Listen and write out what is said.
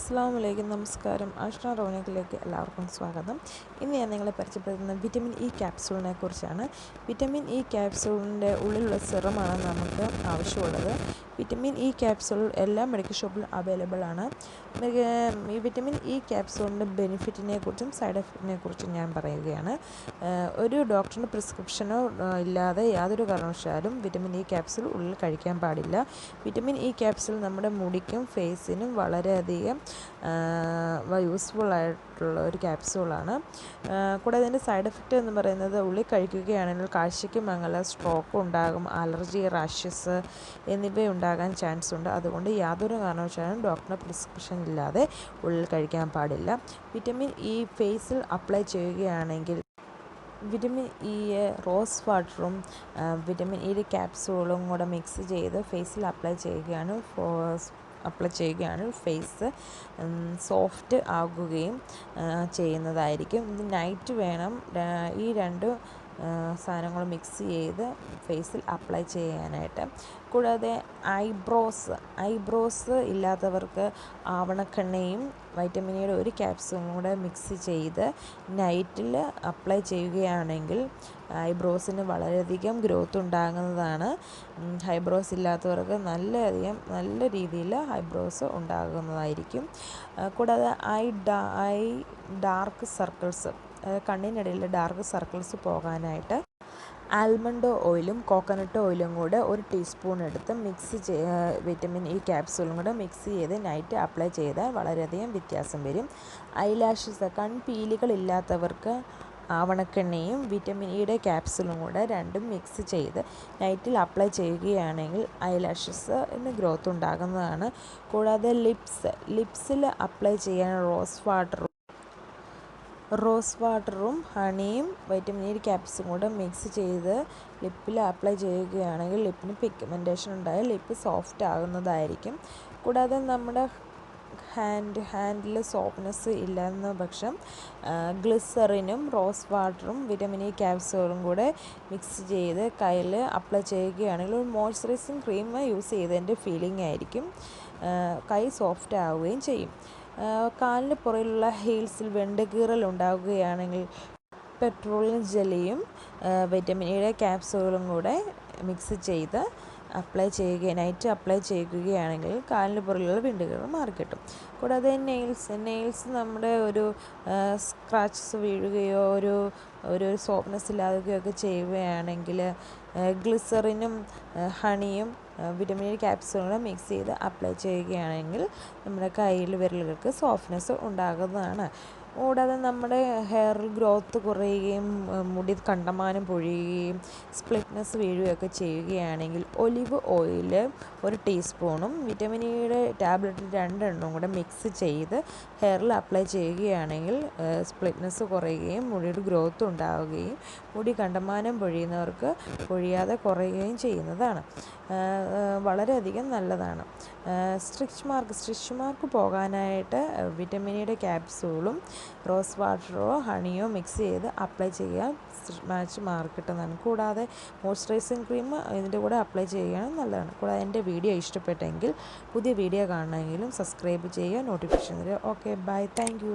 അസ്സാം വലൈക്കും നമസ്കാരം. ആഷ്ന റോണിക്കിലേക്ക് എല്ലാവർക്കും സ്വാഗതം. ഇന്ന് ഞാൻ നിങ്ങളെ പരിചയപ്പെടുത്തുന്ന വിറ്റമിൻ ഇ ക്യാപ്സൂളിനെ കുറിച്ചാണ്. വിറ്റമിൻ ഇ ക്യാപ്സൂളിന്റെ ഉള്ളിലുള്ള സിറമാണ് നമുക്ക് ആവശ്യമുള്ളത്. വിറ്റമിൻ ഇ ക്യാപ്സൂൾ എല്ലാ മെഡിക്കൽ ഷോപ്പിലും അവൈലബിൾ ആണ് ഈ വിറ്റമിൻ ഇ ക്യാപ്സൂളിന്റെ ബെനിഫിറ്റിനെ കുറിച്ചും സൈഡ് എഫക്റ്റിനെ കുറിച്ചും ഞാൻ പറയുകയാണ്. ഒരു ഡോക്ടറിന്റെ പ്രിസ്ക്രിപ്ഷനോ ഇല്ലാതെ യാതൊരു കാരണവശാലും വിറ്റമിൻ ഇ ക്യാപ്സൂൾ ഉള്ളിൽ കഴിക്കാൻ പാടില്ല. വിറ്റമിൻ ഇ ക്യാപ്സൂൾ നമ്മുടെ മുടിക്കും ഫേസിനും വളരെയധികം യൂസ്ഫുൾ ആയിട്ടുള്ള ഒരു ക്യാപ്സൂളാണ് കൂടാതെ ഇതിന്റെ സൈഡ് എഫക്റ്റ് എന്ന് പറയുന്നത് ഉള്ളി കഴിക്കുകയാണെങ്കിൽ കാഴ്ചയ്ക്ക് മങ്ങല സ്ട്രോക്ക് ഉണ്ടാകും അലർജി റാഷ്യസ് എന്നിവയുണ്ടാകാൻ ചാൻസ് ഉണ്ട്. അതുകൊണ്ട് യാതൊരു കാരണവശാലും ഡോക്ടറുടെ പ്രിസ്ക്രിപ്ഷൻ ഇല്ലാതെ ഉള്ളിൽ കഴിക്കാൻ പാടില്ല. വിറ്റമിൻ ഇ ഫേസിൽ അപ്ലൈ ചെയ്യുകയാണെങ്കിൽ വിറ്റമിൻ ഇ റോസ് വാട്ടറും വിറ്റമിൻ ഇയുടെ ക്യാപ്സൂളും കൂടെ മിക്സ് ചെയ്ത് ഫേസിൽ അപ്ലൈ ചെയ്യുകയാണ്. അപ്ലൈ ചെയ്യുകയാണ്. ഫേസ് സോഫ്റ്റ് ആകുകയും ചെയ്യുന്നതായിരിക്കും. ഇത് നൈറ്റ് വേണം. ഈ രണ്ട് സാധനങ്ങൾ മിക്സ് ചെയ്ത് ഫേസിൽ അപ്ലൈ ചെയ്യാനായിട്ട്. കൂടാതെ ഐബ്രോസ് ഐബ്രോസ് ഇല്ലാത്തവർക്ക് ആവണക്കെണ്ണയും വൈറ്റമിൻ ഇയുടെ ഒരു ക്യാപ്സും കൂടെ മിക്സ് ചെയ്ത് നൈറ്റിൽ അപ്ലൈ ചെയ്യുകയാണെങ്കിൽ ഐബ്രോസിന് വളരെയധികം ഗ്രോത്ത് ഉണ്ടാകുന്നതാണ്. ഹൈബ്രോസ് ഇല്ലാത്തവർക്ക് നല്ലധികം നല്ല രീതിയിൽ ഹൈബ്രോസ് ഉണ്ടാകുന്നതായിരിക്കും. കൂടാതെ ഐ ഡാ ഐ ഡാർക്ക് സർക്കിൾസ് കണ്ണിനിടയിൽ ഡാർക്ക് സർക്കിൾസ് പോകാനായിട്ട് ആൽമണ്ട് ഓയിലും കോക്കനട്ട് ഓയിലും കൂടെ ഒരു ടീസ്പൂൺ എടുത്ത് മിക്സ് ചെയ്ത് വിറ്റമിൻ ഇ ക്യാപ്സൂളും കൂടെ മിക്സ് ചെയ്ത് നൈറ്റ് അപ്ലൈ ചെയ്താൽ വളരെയധികം വ്യത്യാസം വരും. ഐലാഷസ് കൺപീലികളില്ലാത്തവർക്ക് ആവണക്കെണ്ണയും വിറ്റമിൻ ഇയുടെ ക്യാപ്സൂളും കൂടെ രണ്ടും മിക്സ് ചെയ്ത് നൈറ്റിൽ അപ്ലൈ ചെയ്യുകയാണെങ്കിൽ ഐലാഷസിന് ഗ്രോത്ത് ഉണ്ടാകുന്നതാണ്. കൂടാതെ ലിപ്സ് ലിപ്സിൽ അപ്ലൈ ചെയ്യാൻ റോസ് വാട്ടർ റോസ് വാട്ടറും ഹണിയും വൈറ്റമിൻ ഇ ക്യാപ്സും കൂടെ മിക്സ് ചെയ്ത് ലിപ്പിൽ അപ്ലൈ ചെയ്യുകയാണെങ്കിൽ ലിപ്പിന് പിഗ്മെന്റേഷൻ ഉണ്ടായാൽ ലിപ്പ് സോഫ്റ്റ് ആകുന്നതായിരിക്കും. കൂടാതെ നമ്മുടെ ഹാൻഡ് ഹാൻഡിൽ സോഫ്റ്റ്നെസ് ഇല്ലെന്ന പക്ഷം ഗ്ലിസറിനും റോസ് വാട്ടറും വിറ്റമിൻ ഇ ക്യാപ്സൂളും കൂടെ മിക്സ് ചെയ്ത് കയ്യിൽ അപ്ലൈ ചെയ്യുകയാണെങ്കിൽ ഒരു മോയ്സ്ചറൈസിങ് ക്രീം യൂസ് ചെയ്തതിന്റെ ഫീലിംഗ് ആയിരിക്കും. കൈ സോഫ്റ്റ് ആവുകയും ചെയ്യും. കാലിന് പുറയിലുള്ള ഹീൽസിൽ വെണ്ടുകീറൽ ഉണ്ടാകുകയാണെങ്കിൽ പെട്രോളിയം ജെല്ലിയും വിറ്റമിൻ ഇയുടെ ക്യാപ്സൂളും കൂടെ മിക്സ് ചെയ്ത് അപ്ലൈ ചെയ്യുക നൈറ്റ് അപ്ലൈ ചെയ്യുകയാണെങ്കിൽ കാലിന് പുറകിലുള്ള വിണ്ടുകൾ മാറിക്കിട്ടും കൂടാതെ നെയിൽസ് നെയിൽസ് നമ്മുടെ ഒരു സ്ക്രാച്ചസ് വീഴുകയോ ഒരു ഒരു സോഫ്റ്റ്നെസ് ഇല്ലാതെയൊക്കെ ചെയ്യുകയാണെങ്കിൽ ഗ്ലിസറിനും ഹണിയും വിറ്റമിൻ ഇ ക്യാപ്സൂളും മിക്സ് ചെയ്ത് അപ്ലൈ ചെയ്യുകയാണെങ്കിൽ നമ്മുടെ കയ്യിൽ വിരലുകൾക്ക് സോഫ്റ്റ്നെസ് ഉണ്ടാകുന്നതാണ്. കൂടാതെ നമ്മുടെ ഹെയറിൽ ഗ്രോത്ത് കുറയുകയും മുടി കണ്ടമാനം പൊഴിയുകയും സ്പ്ലിറ്റ്നെസ് വീഴുകയൊക്കെ ചെയ്യുകയാണെങ്കിൽ ഒലിവ് ഓയിൽ ഒരു ടീസ്പൂണും വിറ്റമിൻ ഇയുടെ ടാബ്ലറ്റ് രണ്ടെണ്ണവും കൂടെ മിക്സ് ചെയ്ത് ഹെയറിൽ അപ്ലൈ ചെയ്യുകയാണെങ്കിൽ സ്പ്ലിറ്റ്നെസ് കുറയുകയും മുടിയുടെ ഗ്രോത്ത് ഉണ്ടാവുകയും മുടി കണ്ടമാനം പൊഴിയുന്നവർക്ക് പൊഴിയാതെ കുറയുകയും ചെയ്യുന്നതാണ്. വളരെയധികം നല്ലതാണ്. സ്ട്രിച്ച് മാർക്ക് സ്ട്രിച്ച് മാർക്ക് പോകാനായിട്ട് വിറ്റമിനിയുടെ ക്യാപ്സൂളും റോസ് വാട്ടറോ ഹണിയോ മിക്സ് ചെയ്ത് അപ്ലൈ ചെയ്യാൻ മാച്ച് മാർക്ക് കിട്ടുന്നതാണ് കൂടാതെ മോയ്സ്ചറൈസിങ് ക്രീം ഇതിന്റെ കൂടെ അപ്ലൈ ചെയ്യുകയാണ് നല്ലതാണ്. കൂടാതെ എന്റെ വീഡിയോ ഇഷ്ടപ്പെട്ടെങ്കിൽ പുതിയ വീഡിയോ കാണണമെങ്കിലും സബ്സ്ക്രൈബ് ചെയ്യുക നോട്ടിഫിക്കേഷൻ തരിക. Okay bye thank